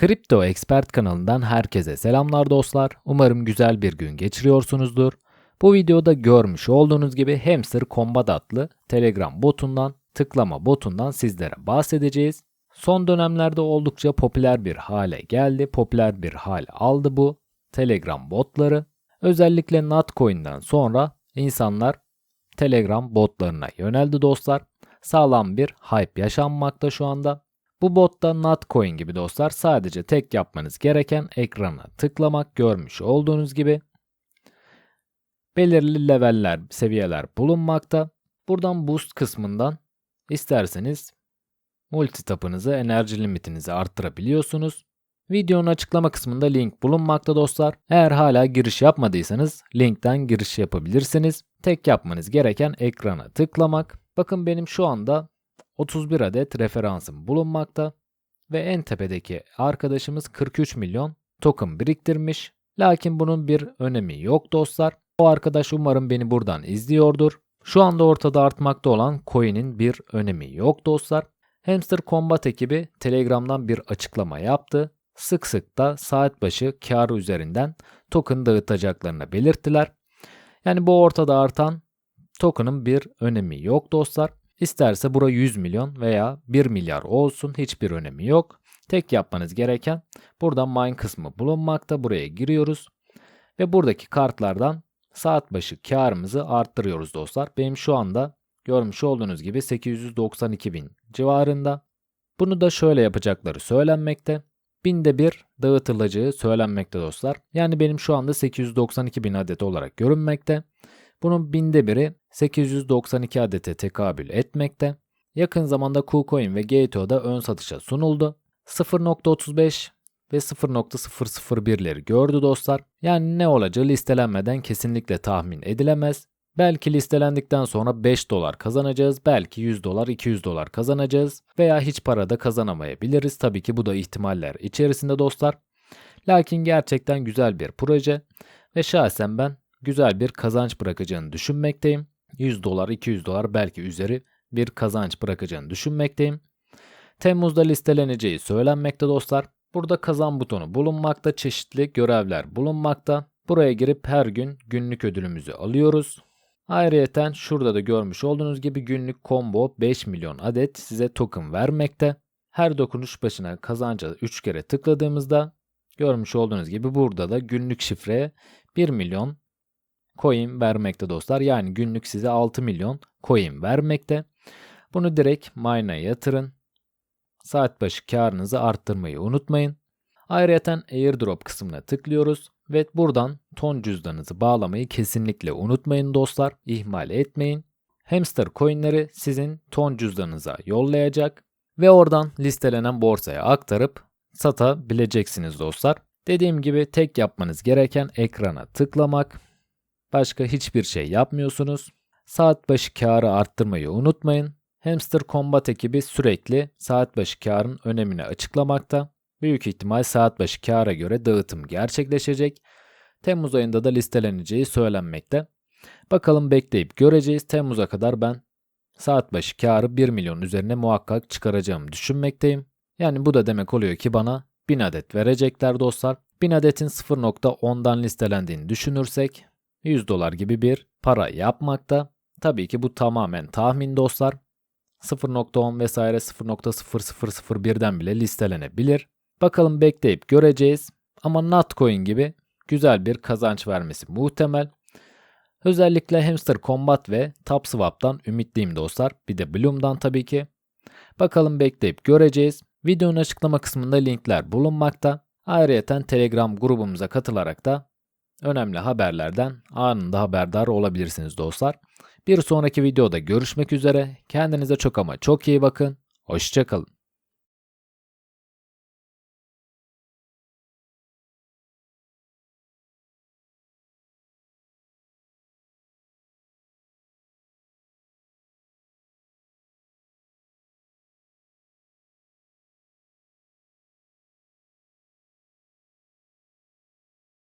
Kripto Expert kanalından herkese selamlar dostlar. Umarım güzel bir gün geçiriyorsunuzdur. Bu videoda görmüş olduğunuz gibi Hamster Combat adlı Telegram botundan, tıklama botundan sizlere bahsedeceğiz. Son dönemlerde oldukça popüler bir hale geldi. Popüler bir hal aldı bu Telegram botları. Özellikle Notcoin'den sonra insanlar Telegram botlarına yöneldi dostlar. Sağlam bir hype yaşanmakta şu anda. Bu botta Notcoin gibi dostlar sadece tek yapmanız gereken ekrana tıklamak görmüş olduğunuz gibi belirli leveller, seviyeler bulunmakta. Buradan boost kısmından isterseniz multitapınızı, enerji limitinizi arttırabiliyorsunuz. Videonun açıklama kısmında link bulunmakta dostlar. Eğer hala giriş yapmadıysanız linkten giriş yapabilirsiniz. Tek yapmanız gereken ekrana tıklamak. Bakın benim şu anda 31 adet referansım bulunmakta ve en tepedeki arkadaşımız 43 milyon token biriktirmiş. Lakin bunun bir önemi yok dostlar. O arkadaş umarım beni buradan izliyordur. Şu anda ortada artmakta olan coin'in bir önemi yok dostlar. Hamster Combat ekibi Telegram'dan bir açıklama yaptı. Sık sık da saat başı kar üzerinden token dağıtacaklarını belirttiler. Yani bu ortada artan token'ın bir önemi yok dostlar. İsterse bura 100 milyon veya 1 milyar olsun hiçbir önemi yok. Tek yapmanız gereken burada mine kısmı bulunmakta. Buraya giriyoruz. Ve buradaki kartlardan saat başı karımızı arttırıyoruz dostlar. Benim şu anda görmüş olduğunuz gibi 892 bin civarında. Bunu da şöyle yapacakları söylenmekte. Binde bir dağıtılacağı söylenmekte dostlar. Yani benim şu anda 892 bin adet olarak görünmekte. Bunun binde biri 892 adete tekabül etmekte. Yakın zamanda KuCoin ve Gateo'da ön satışa sunuldu. 0.35 ve 0.001'leri gördü dostlar. Yani ne olacağı listelenmeden kesinlikle tahmin edilemez. Belki listelendikten sonra 5 dolar kazanacağız, belki 100 dolar, 200 dolar kazanacağız veya hiç para da kazanamayabiliriz. Tabii ki bu da ihtimaller içerisinde dostlar. Lakin gerçekten güzel bir proje ve şahsen ben güzel bir kazanç bırakacağını düşünmekteyim. 100 dolar, 200 dolar belki üzeri bir kazanç bırakacağını düşünmekteyim. Temmuz'da listeleneceği söylenmekte dostlar. Burada kazan butonu bulunmakta, çeşitli görevler bulunmakta. Buraya girip her gün günlük ödülümüzü alıyoruz. Ayrıyeten şurada da görmüş olduğunuz gibi günlük combo 5 milyon adet size token vermekte. Her dokunuş başına kazanca 3 kere tıkladığımızda görmüş olduğunuz gibi burada da günlük şifreye 1 milyon coin vermekte dostlar. Yani günlük size 6 milyon coin vermekte. Bunu direkt mine'a yatırın. Saat başı karınızı arttırmayı unutmayın. Ayrıca airdrop kısmına tıklıyoruz ve buradan ton cüzdanınızı bağlamayı kesinlikle unutmayın dostlar. İhmal etmeyin. Hamster coinleri sizin ton cüzdanınıza yollayacak ve oradan listelenen borsaya aktarıp satabileceksiniz dostlar. Dediğim gibi tek yapmanız gereken ekrana tıklamak. Başka hiçbir şey yapmıyorsunuz. Saat başı karı arttırmayı unutmayın. Hamster Combat ekibi sürekli saat başı karın önemini açıklamakta. Büyük ihtimal saat başı kâra göre dağıtım gerçekleşecek. Temmuz ayında da listeleneceği söylenmekte. Bakalım bekleyip göreceğiz. Temmuz'a kadar ben saat başı karı 1 milyon üzerine muhakkak çıkaracağımı düşünmekteyim. Yani bu da demek oluyor ki bana 1000 adet verecekler dostlar. 1000 adetin 0.10'dan listelendiğini düşünürsek 100 dolar gibi bir para yapmakta. Tabii ki bu tamamen tahmin dostlar. 0.10 vesaire 0.0001'den bile listelenebilir. Bakalım bekleyip göreceğiz. Ama Notcoin gibi güzel bir kazanç vermesi muhtemel. Özellikle Hamster Combat ve TapSwap'tan ümitliyim dostlar. Bir de Bloom'dan tabii ki. Bakalım bekleyip göreceğiz. Videonun açıklama kısmında linkler bulunmakta. Ayrıca Telegram grubumuza katılarak da önemli haberlerden anında haberdar olabilirsiniz dostlar. Bir sonraki videoda görüşmek üzere. Kendinize çok ama çok iyi bakın. Hoşçakalın.